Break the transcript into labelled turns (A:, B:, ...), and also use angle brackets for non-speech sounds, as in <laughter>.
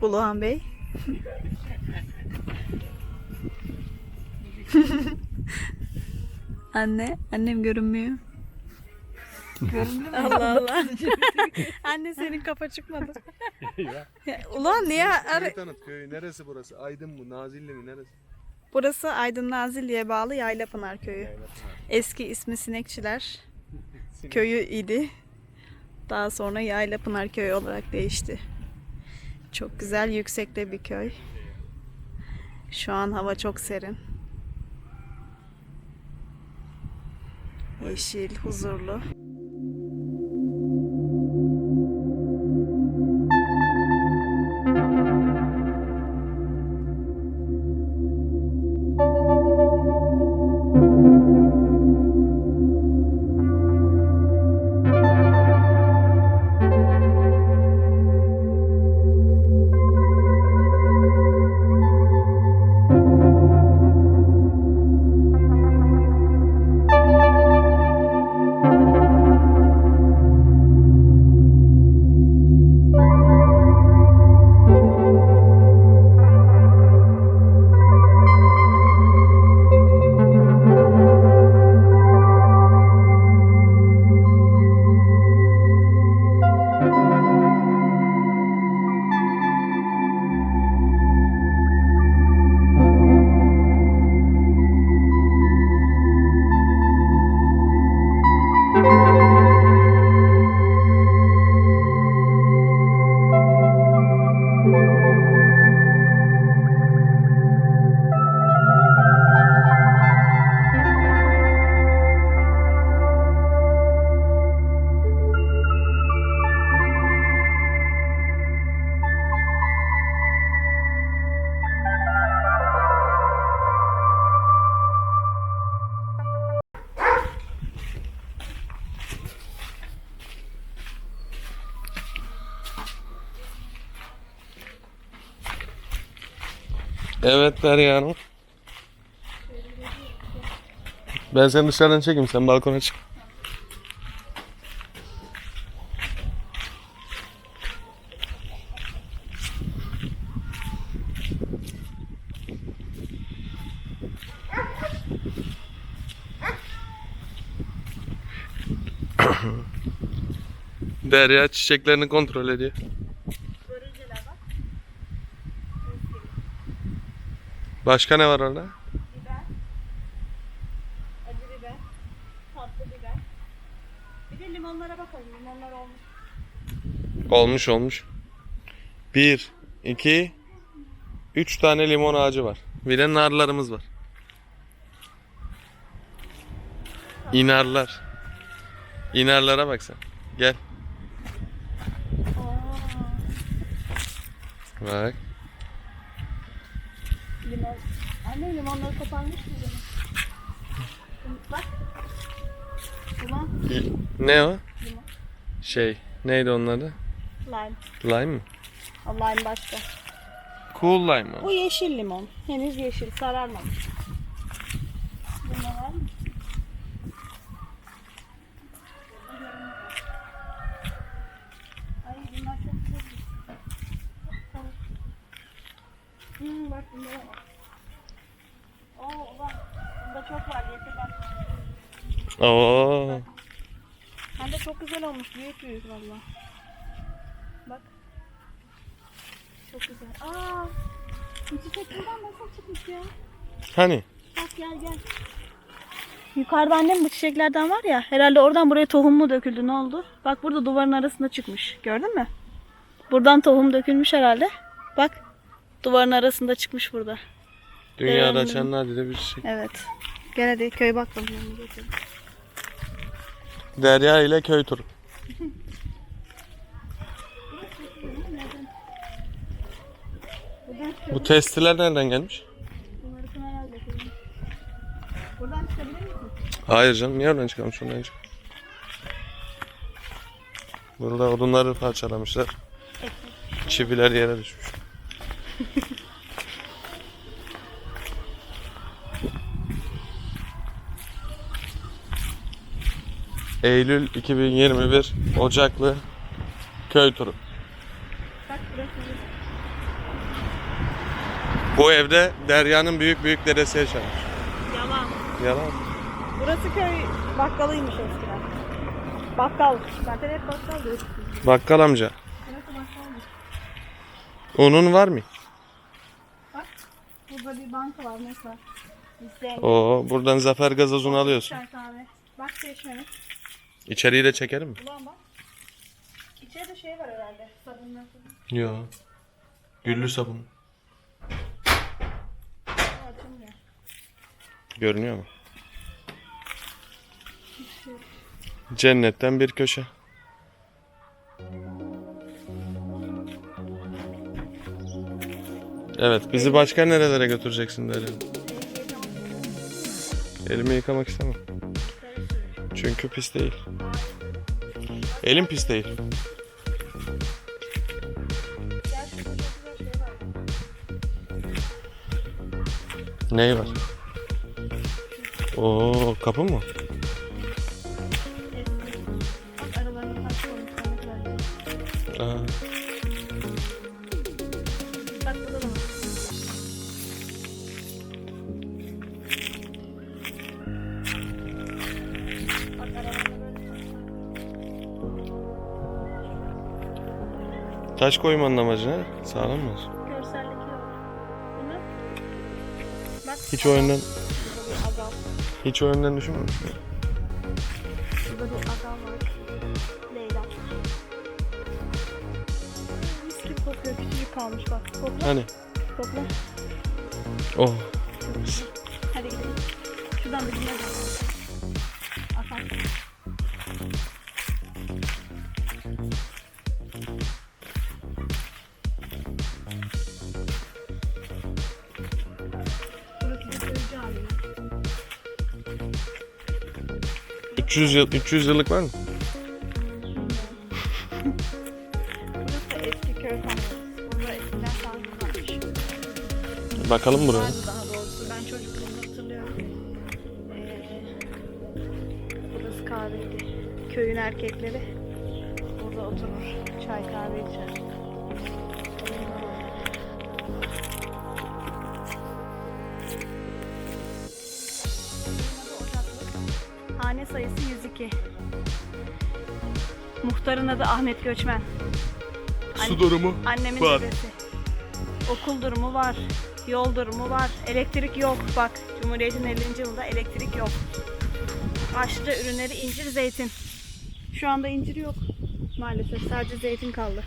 A: Buluhan Bey. <laughs> Anne, annem görünmüyor. Göründü mü? Allah Allah. <laughs> Anne senin kafa çıkmadı. Ya, <laughs> Ulan niye?
B: Köyü tanıt köyü. Neresi burası? Aydın mı? Nazilli mi? Neresi?
A: Burası Aydın Nazilli'ye bağlı Yaylapınar Köyü. Eski ismi Sinekçiler Köyü idi. Daha sonra Yaylapınar Köyü olarak değişti. Çok güzel, yüksekte bir köy. Şu an hava çok serin. Yeşil, huzurlu.
B: Evet Derya. Ben seni dışarıdan çekeyim. Sen balkona çık. <coughs> Derya çiçeklerini kontrol ediyor. Başka ne var orada?
A: Biber, acı biber, tatlı biber. Bir de limonlara bakalım. Limonlar olmuş.
B: Olmuş olmuş. Bir, iki, üç tane limon ağacı var. Bir de narlarımız var. İnarlar. İnarlara bak sen. Gel. Bak.
A: Limon. Anne limonları koparmış mı? Bak. Limon,
B: Ne o?
A: limon.
B: Şey, neydi onun adı?
A: Lime.
B: Lime mı?
A: O lime başka.
B: Cool lime mı?
A: Bu yeşil limon. Henüz yeşil, sararmamış. Limon var mı? Ay bunlar çok güzel. Tamam. Hmm, bak bunda da var. Oo bak. Çok var.
B: Oo.
A: Hem de çok güzel olmuş. Büyük büyük valla. Bak. Çok güzel. Aa. Bu çiçek buradan nasıl çıkmış ya?
B: Hani?
A: Bak gel gel. Yukarıda annem bu çiçeklerden var ya. Herhalde oradan buraya tohum mu döküldü ne oldu? Bak burada duvarın arasında çıkmış. Gördün mü? Buradan tohum dökülmüş herhalde. Bak. Duvarın arasında çıkmış burada.
B: Dünyada
A: Beğendim.
B: açan nadide bir çiçek.
A: Evet. Gel hadi köy bakalım.
B: Derya ile köy turu. Bu testiler nereden gelmiş?
A: Buradan çıkabilir misin?
B: Hayır canım niye oradan çıkalım şuradan çık. Burada odunları parçalamışlar. Çiviler yere düşmüş. <laughs> Eylül 2021 Ocaklı köy turu. Bu evde Derya'nın büyük büyük dedesi yaşamış.
A: Yalan.
B: Yalan.
A: Burası köy bakkalıymış eskiden. Bakkal. Zaten hep bakkal diyoruz.
B: Bakkal amca.
A: Burası bakkalmış.
B: Unun var mı?
A: Bak. Burada bir banka var mesela. İsteyen
B: Oo, buradan Zafer gazozunu alıyorsun.
A: çay kahve. Bak çeşmeni.
B: İçeriği de çekerim mi?
A: Ulan bak. İçeride şey var herhalde. Sabunlar.
B: Yo. Güllü sabun.
A: Açılmıyor.
B: Görünüyor mu? Cennetten bir köşe. Evet, bizi başka nerelere götüreceksin Derya? Elimi yıkamak istemem. Çünkü pis değil. Elim pis değil.
A: Şey var.
B: Oo, kapı mı? Aa, taş koymanın amacı ne? Sağlam mı olsun?
A: Görsellik yok. Bunu. Bak.
B: Hiç o yönden, hiç o yönden düşünmemiş mi?
A: Burada bir agal var. Leyla. Mis gibi kokuyor. Küçücük kalmış bak. Kokla.
B: Hani?
A: Kokla.
B: Oh,
A: Hadi gidelim. Şuradan bir dinle. Atak.
B: 300 yıl, 300 yıllık var mı?
A: Burası eski köy. Burada eskiden sandık varmış.
B: Bakalım buraya.
A: Daha doğrusu. Ben çocukluğumu hatırlıyorum. Ee, burası kahveydi. Köyün erkekleri burada oturur. Çay kahve içer. 102. Muhtarın adı Ahmet Göçmen.
B: Su durumu
A: Annemin
B: var.
A: dedesi. Okul durumu var. Yol durumu var. Elektrik yok. Bak Cumhuriyet'in 50. yılında elektrik yok. Ağaçlı ürünleri incir, zeytin. Şu anda incir yok. Maalesef sadece zeytin kaldı.